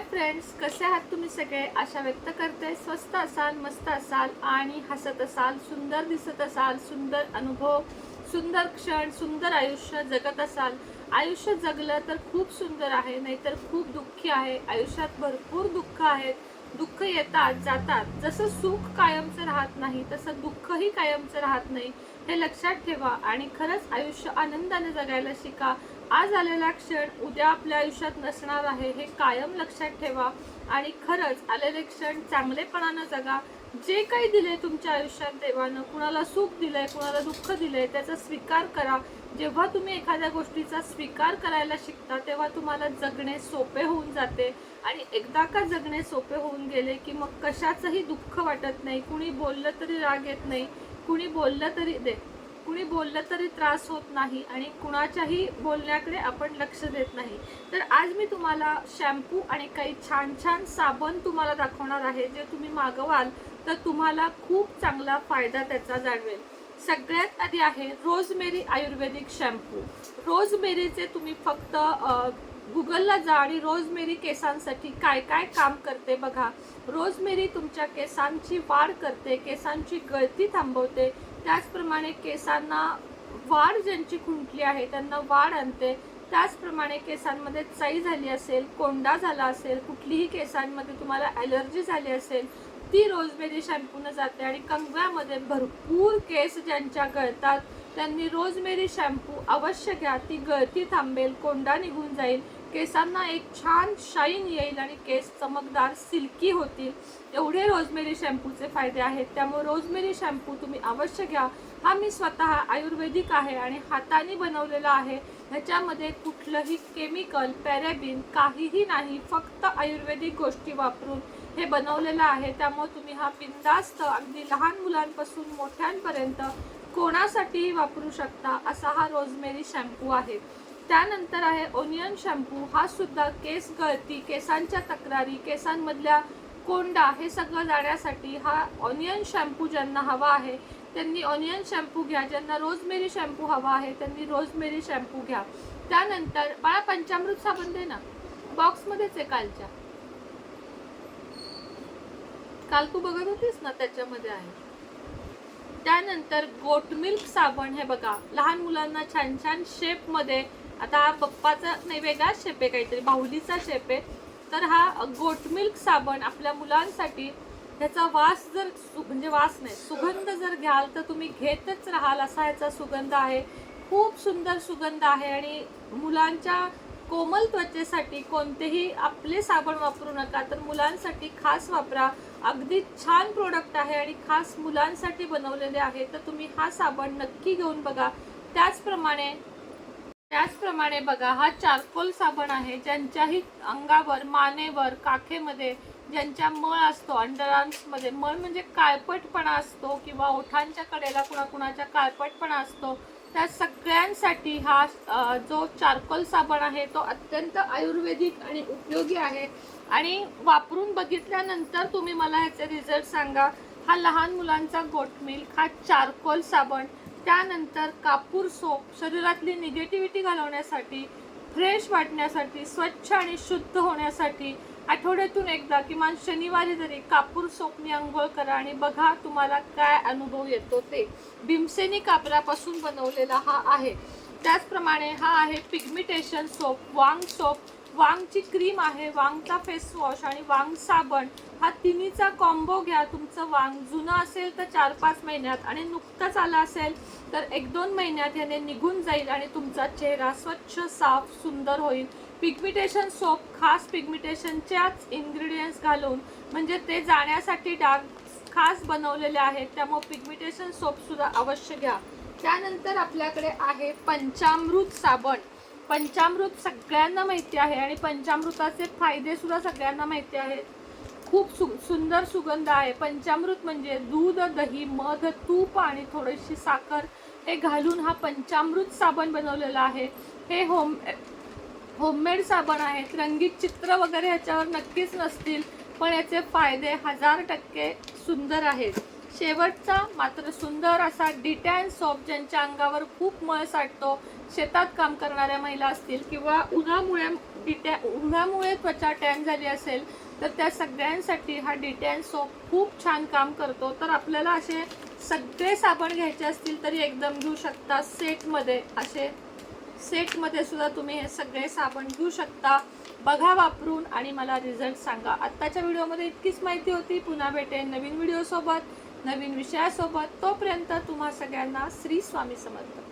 Hi friends कसे आहात तुम्ही सगळे? आशा व्यक्त करते. स्वस्त असाल मस्त असाल आणि हसत असाल सुंदर दिसत असाल सुंदर अनुभव सुंदर क्षण सुंदर आयुष्य जगत असाल. आयुष्य जगलं तर खूप सुंदर आहे नाहीतर खूप दुःखी आहे. आयुष्यात भरपूर दुःख आहेत. दुःख येतात जातात. जसं सुख कायमचं राहत नाही तसं दुःखही कायमचं राहत नाही. हे लक्षात ठेवा आणि खरंच आयुष्य आनंदाने जगायला शिका. आज आलेला क्षण उद्या आपल्या आयुष्यात नसणार आहे हे कायम लक्षात ठेवा. आणि खरंच आलेले क्षण चांगलेपणानं जगा. जे काही दिले तुमच्या आयुष्यात देवानं कुणाला सुख दिलंय कुणाला दुःख दिलंय त्याचा स्वीकार करा. जेव्हा तुम्ही एखाद्या गोष्टीचा स्वीकार करायला शिकता तेव्हा तुम्हाला जगणे सोपे होऊन जाते. आणि एकदा का जगणे सोपे होऊन गेले की मग कशाचंही दुःख वाटत नाही. कुणी बोललं तरी राग येत नाही. कुणी बोललं तरी दे. कुणी बोललं तरी त्रास होत नाही आणि कुणाच्याही बोलण्याकडे आपण लक्ष देत नाही. तर आज मी तुम्हाला शॅम्पू आणि काही छान छान साबण तुम्हाला दाखवणार आहे जे तुम्ही मागवाल तर तुम्हाला खूप चांगला फायदा त्याचा जाणवेल. सगळ्यात आधी आहे रोजमेरी आयुर्वेदिक शॅम्पू. रोजमेरीचे तुम्ही फक्त गुगलला जा आणि रोजमेरी केसांसाठी काय काय काम करते बघा. रोजमेरी तुमच्या केसांची वाढ करते केसांची गळती थांबवते त्याचप्रमाणे केसांना वाढ ज्यांची खुंटली आहे त्यांना वाढ आणते. त्याचप्रमाणे केसांमध्ये चाई झाली असेल कोंडा झाला असेल कुठलीही केसांमध्ये तुम्हाला ॲलर्जी झाली असेल ती रोजमेरी शॅम्पूनं जाते आणि कंगव्यामध्ये भरपूर केस ज्यांच्या गळतात त्यांनी रोजमेरी शॅम्पू अवश्य घ्या ती गळती थांबेल कोंडा निघून जाईल केसांना एक छान शाईन येईल आणि केस चमकदार सिल्की होतील. एवढे रोजमेरी शॅम्पूचे फायदे आहेत. त्यामुळे रोजमेरी शॅम्पू तुम्ही अवश्य घ्या. हा मी स्वतः आयुर्वेदिक आहे आणि हाताने बनवलेला आहे. ह्याच्यामध्ये कुठलंही केमिकल पॅरेबिन काहीही नाही फक्त आयुर्वेदिक गोष्टी वापरून हे बनवलेलं आहे. त्यामुळे तुम्ही हा बिंदास्त अगदी लहान मुलांपासून मोठ्यांपर्यंत कोणासाठीही वापरू शकता असा हा रोजमेरी शॅम्पू आहे. त्यानंतर आहे ओनियन शॅम्पू. हा सुद्धा केस गळती केसांच्या तक्रारी केसांमधल्या कोंडा हे सगळं जाण्यासाठी हा ऑनियन शॅम्पू ज्यांना हवा आहे त्यांनी ऑनियन शॅम्पू घ्या. ज्यांना रोजमेरी शॅम्पू हवा आहे त्यांनी रोजमेरी शॅम्पू घ्या. त्यानंतर बाळा पंचामृत साबण दे ना. बॉक्समध्येच आहे कालच्या. काल तू बघत होतीस ना त्याच्यामध्ये आहे. त्यानंतर गोट मिल्क साबण हे बघा. लहान मुलांना छान छान शेपमध्ये आता हा पप्पाचा नाही वेगळा शेप आहे काहीतरी बाहुलीचा शेप आहे. तर हा गोट मिल्क साबण आपल्या मुलांसाठी ह्याचा वास जर सु- म्हणजे वास नाही सुगंध जर घ्याल तर तुम्ही घेतच राहाल असा ह्याचा सुगंध आहे. खूप सुंदर सुगंध आहे आणि मुलांच्या कोमल त्वचेसाठी कोणतेही आपले साबण वापरू नका तर मुलांसाठी खास वापरा. अगदी छान प्रोडक्ट आहे आणि खास मुलांसाठी बनवलेले आहे. तर तुम्ही हा साबण नक्की घेऊन बघा. त्याचप्रमाणे त्याचप्रमाणे बघा हा चारकोल साबण आहे. ज्यांच्याही अंगावर मानेवर काखेमध्ये ज्यांच्या मळ असतो अंडरआर्म्समध्ये मळ म्हणजे काळपटपणा असतो किंवा ओठांच्या कडेला कुणाकुणाच्या काळपटपणा असतो त्या सगळ्यांसाठी हा जो चारकोल साबण आहे तो अत्यंत आयुर्वेदिक आणि उपयोगी आहे. आणि वापरून बघितल्यानंतर तुम्ही मला ह्याचे रिझल्ट सांगा. हा लहान मुलांचा गोट मिल्क हा चारकोल साबण त्यानंतर कापूर सोप शरीरातली निगेटिव्हिटी घालवण्यासाठी फ्रेश वाटण्यासाठी स्वच्छ आणि शुद्ध होण्यासाठी आठवड्यातून एकदा किमान शनिवारी जरी कापूर सोपनी आंघोळ करा आणि बघा तुम्हाला काय अनुभव येतो ते. भीमसेनी कापरापासून बनवलेला हा आहे. त्याचप्रमाणे हा आहे पिगमिटेशन सोप वांग सोप. वांगची क्रीम आहे वांगचा फेस वॉश आणि वांग साबण. हा तिन्हीचा कॉम्बो घ्या. तुमचं वांग जुनं असेल तर चार पाच महिन्यात आणि नुकतंच आलं असेल तर एक दोन महिन्यात ह्याने निघून जाईल आणि तुमचा चेहरा स्वच्छ साफ सुंदर होईल. पिगमिटेशन सोप खास पिगमिटेशनच्याच इन्ग्रेडियंट्स घालून म्हणजे ते जाण्यासाठी डार्क खास बनवलेले आहेत. त्यामुळे पिगमिटेशन सोपसुद्धा अवश्य घ्या. त्यानंतर आपल्याकडे आहे पंचामृत साबण. पंचामृत सगळ्यांना माहिती आहे आणि पंचामृताचे फायदेसुद्धा सगळ्यांना माहिती आहेत. खूप सु सुंदर सुगंध आहे. पंचामृत म्हणजे दूध दही मध तूप आणि थोडीशी साखर. हे घालून हा पंचामृत साबण बनवलेला आहे. हे होम होममेड साबण आहेत रंगीत चित्र वगैरे ह्याच्यावर नक्कीच नसतील पण याचे फायदे हजार टक्के सुंदर आहेत. शेवटचा मात्र सुंदर असा डिटॅन सोप ज्यांच्या अंगावर खूप मळ साठतो शेतात काम करणाऱ्या महिला असतील किंवा उन्हामुळे डिटॅ उन्हामुळे त्वचा टॅन झाली असेल तर त्या सगळ्यांसाठी हा डिटॅन सोप खूप छान काम करतो. तर आपल्याला असे सगळे साबण घ्यायचे असतील तरी एकदम घेऊ शकता सेटमध्ये असे सेटमध्ये सुद्धा तुम्ही हे सगळे साबण घेऊ शकता. बघा वापरून आणि मला रिझल्ट सांगा. आत्ताच्या व्हिडिओमध्ये इतकीच माहिती होती. पुन्हा भेटेन नवीन व्हिडिओसोबत नवीन विषयासोबत. तोपर्यंत तुम्हा सगळ्यांना श्री स्वामी समर्थ.